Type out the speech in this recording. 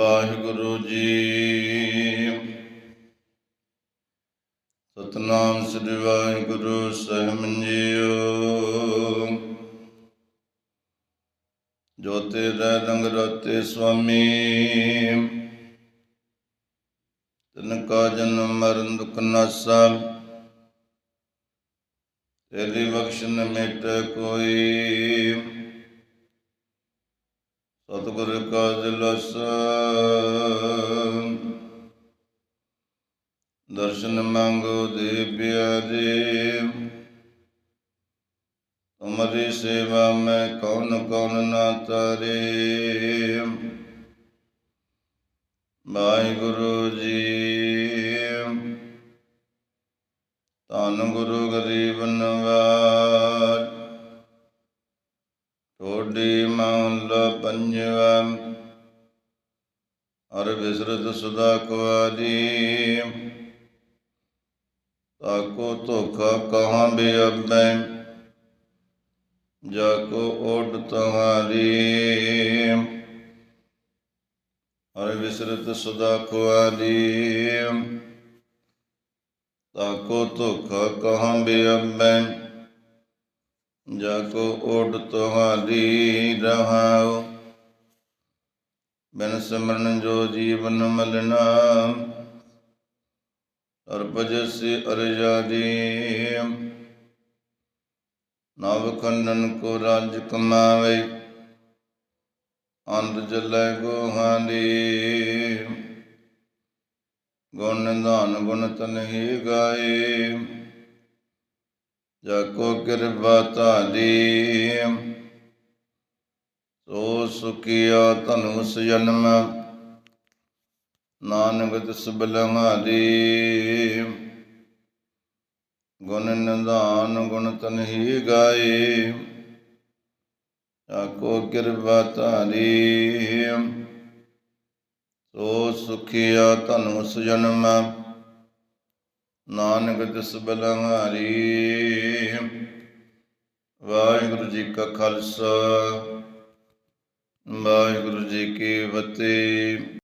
ਵਾਹਿਗੁਰੂ ਜੀ। ਸਤਨਾਮ ਸ੍ਰੀ ਵਾਹਿਗੁਰੂ ਸਾਹਿਬ ਜੀਓ। ਜੋ ਤੇਰਾ ਰੰਗ ਰਤੇ ਸੁਆਮੀ। ਤਨ ਕਾ ਜਨਮ ਮਰਨ ਦੁਖ ਨਾਸਾ। ਤੇਰੀ ਬਖਸ਼ਣ ਮਿਟ ਕੋਈ। ਸਤਿਗੁਰ ਕਾ ਦਿਲਸ ਦਰਸ਼ਨ ਮੰਗੋ ਦੇ ਪਿਆਰੇ ਤੁਮਰੀ ਸੇਵਾ ਮੈਂ ਕੌਣ ਕੌਣ ਨਾ ਤਾਰੇ। ਵਾਹਿਗੁਰੂ ਜੀ। ਧੰਨ ਗੁਰੂ ਗਰੀਬ ਨਵਾਜ। ਟੋਡੀ ਮਹਲਾ ਪੰਜਵਾ। ਹਰ ਬਿਸਰਤ ਸੁਦਾ ਕੁਆਰੀ। ਤਾਕੋ ਧੋਖਾ ਕਹਾਂ ਬੇਅਬੈ ਜਾ ਕੋ ਓਟ ਤੁਹਾਰੀ ਹਰ ਬਿਸਰਤ ਸੁਦਾ ਕੁਆਰੀ। ਤਾਕੋ ਧੋਖਾ ਕਹਾਂ ਬੇਅਬੈ ਜਾ ਕੋ ਓਟ ਰਹਾਉ। ਬਿਨ ਸਿਮਰਨ ਜੋ ਜੀਵਨ ਮਲਨਾ ਅਰਪਜਸੀ ਅਰਜਾਦੀ ਨਵ ਖੰਡਨ ਕੋ ਰਾਜ ਕਮਾਵੇ, ਅੰਧ ਜਲੇ ਗੋਹਾਂ ਦੀ। ਗੁਣ ਨਿਧਾਨ ਗੁਣ ਤਨਹੀ ਗਾਏ। ਜਾਕੋ ਕਿਰਪਾ ਤਾਲੀ ਸੋ ਸੁਖਿਆ ਧਨੁਸ ਜਨਮ, ਨਾਨਕ ਤਿਸ ਬਲਮਾਦੀ ਗੁਣ ਨਿਧਾਨ ਗੁਣ ਤਨਹੀ ਗਾਏ। ਜਾਕੋ ਕਿਰਪਾ ਤਾਲੀ ਸੋ ਸੁਖਿਆ ਧਨੁਸ ਜਨਮ ਨਾਨਕ ਤਿਸ ਬਲਹਾਰੀ। ਵਾਹਿਗੁਰੂ ਜੀ ਕਾ ਖਾਲਸਾ ਵਾਹਿਗੁਰੂ ਜੀ ਕੀ ਫਤਿਹ।